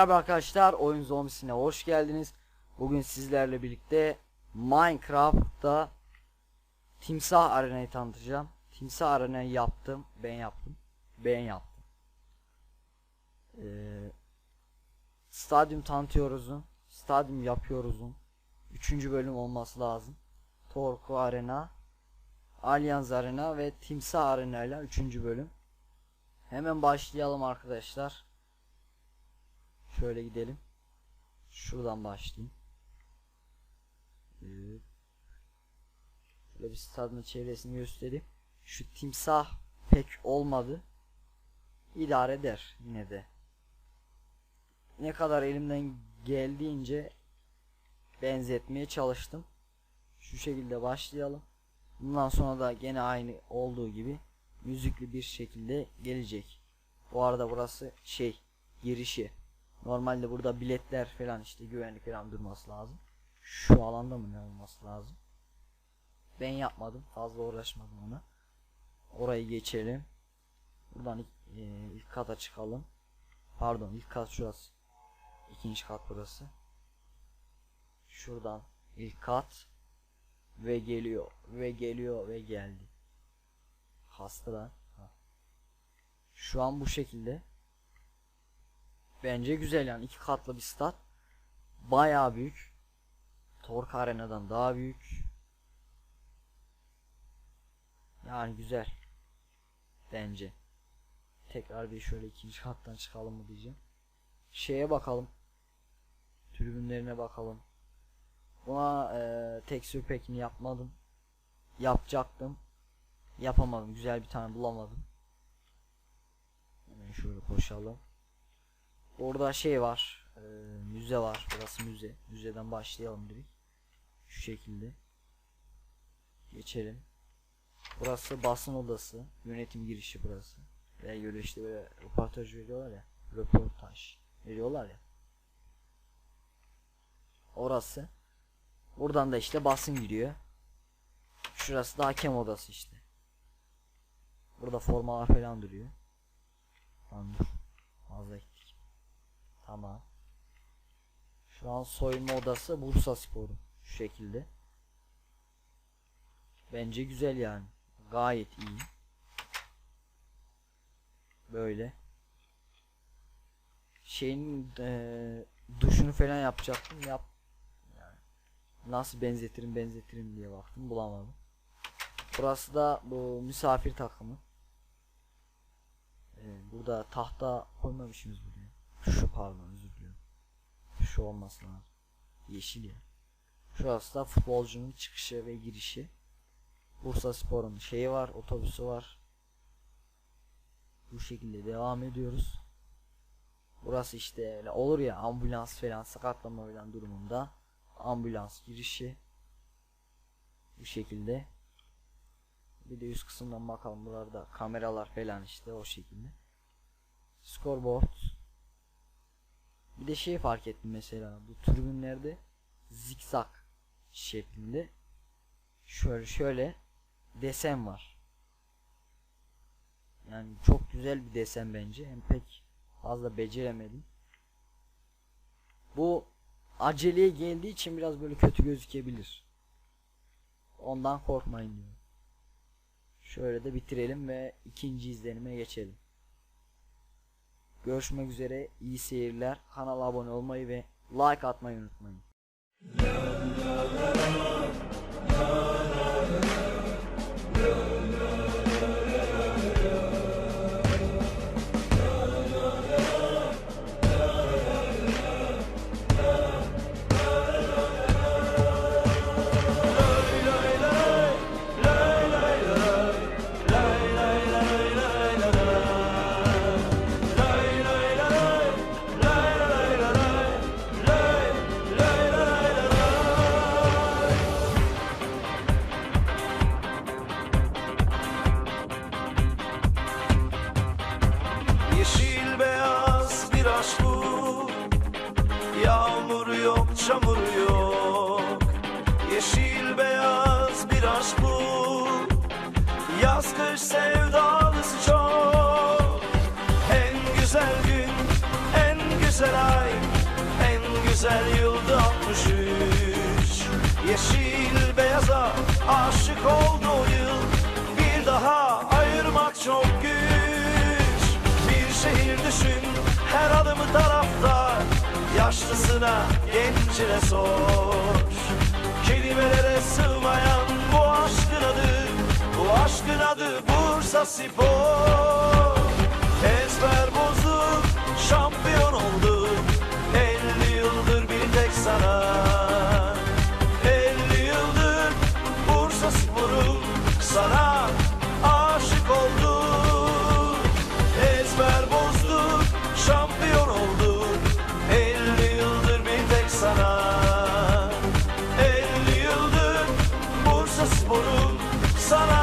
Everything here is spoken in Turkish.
Merhaba arkadaşlar, Oyun Zombisi'ne hoş geldiniz. Bugün sizlerle birlikte Minecraft'ta Timsah Arena'yı tanıtacağım. Timsah Arena'yı yaptım, ben yaptım, ben yaptım. Ee, stadyum tanıtıyoruzun, stadyum yapıyoruzun. Üçüncü bölüm olması lazım. Torku Arena, Allianz Arena ve Timsah Arena üçüncü bölüm. Hemen başlayalım arkadaşlar. Şöyle gidelim. Şuradan başlayayım. Ee, Şöyle bir stadın çevresini göstereyim. Şu timsah pek olmadı. İdare eder yine de. Ne kadar elimden geldiğince benzetmeye çalıştım. Şu şekilde başlayalım. Bundan sonra da gene aynı olduğu gibi müzikli bir şekilde gelecek. Bu arada burası şey girişi. Normalde burada biletler falan işte güvenlik falan durması lazım. Şu alanda mı ne olması lazım? Ben yapmadım. Fazla uğraşmadım ona. Orayı geçelim. Buradan ilk, e, ilk kata çıkalım. Pardon ilk kat şurası. İkinci kat burası. Şuradan ilk kat ve geliyor ve geliyor ve geldi. Hasta lan. Ha. Şu an bu şekilde. Bence güzel yani iki katlı bir stat. Bayağı büyük. Tork Arena'dan daha büyük. Yani güzel. Bence. Tekrar bir şöyle ikinci kattan çıkalım mı diyeceğim. Şeye bakalım. Tribünlerine bakalım. Buna e, tekstür pekini yapmadım. Yapacaktım. Yapamadım. Güzel bir tane bulamadım. Hemen şöyle koşalım. Orada şey var. E, müze var. Burası müze. Müzeden başlayalım direkt. Şu şekilde. Geçelim. Burası basın odası. Yönetim girişi burası. Veya göre işte böyle röportaj veriyorlar ya. Röportaj veriyorlar ya. Orası. Buradan da işte basın giriyor. Şurası da hakem odası işte. Burada formalar falan duruyor. Tamam dur. Fazla. Tamam. Şu an soyunma odası Bursa Sporu. Şu şekilde. Bence güzel yani. Gayet iyi. Böyle. Şeyin eee duşunu falan yapacaktım. Yap. Yani nasıl benzetirim benzetirim diye baktım bulamadım. Burası da bu misafir takımı. Ee, burada tahta koymamışız buraya. Pardon özür diliyorum. Şu olması lazım. Yeşil ya. Şurası da futbolcunun çıkışı ve girişi. Bursa Spor'un şeyi var, otobüsü var. Bu şekilde devam ediyoruz. Burası işte öyle olur ya ambulans falan sakatlama falan durumunda ambulans girişi bu şekilde. Bir de üst kısımdan bakalım buralarda kameralar falan işte o şekilde. Scoreboard. Bir de şey fark ettim mesela bu tribünlerde zikzak şeklinde şöyle şöyle desen var. Yani çok güzel bir desen bence. Hem pek fazla beceremedim. Bu aceleye geldiği için biraz böyle kötü gözükebilir. Ondan korkmayın diyorum. Şöyle de bitirelim ve ikinci izlenime geçelim. Görüşmek üzere. iyi seyirler. Kanala abone olmayı ve like atmayı unutmayın. Çamur yok. Yeşil beyaz bir aşk bu. Yaz kış sevdalısı çok. En güzel gün en güzel ay güzel yıldı 63 Yeşil beyaza aşık oldu yıl. Bir daha ayırmak çok güç. Bir şehir düşün her adımı taraftar Yaşlısına gencine sor. Kelimelere sığmayan bu aşkın adı Bu aşkın adı Bursa Spor sana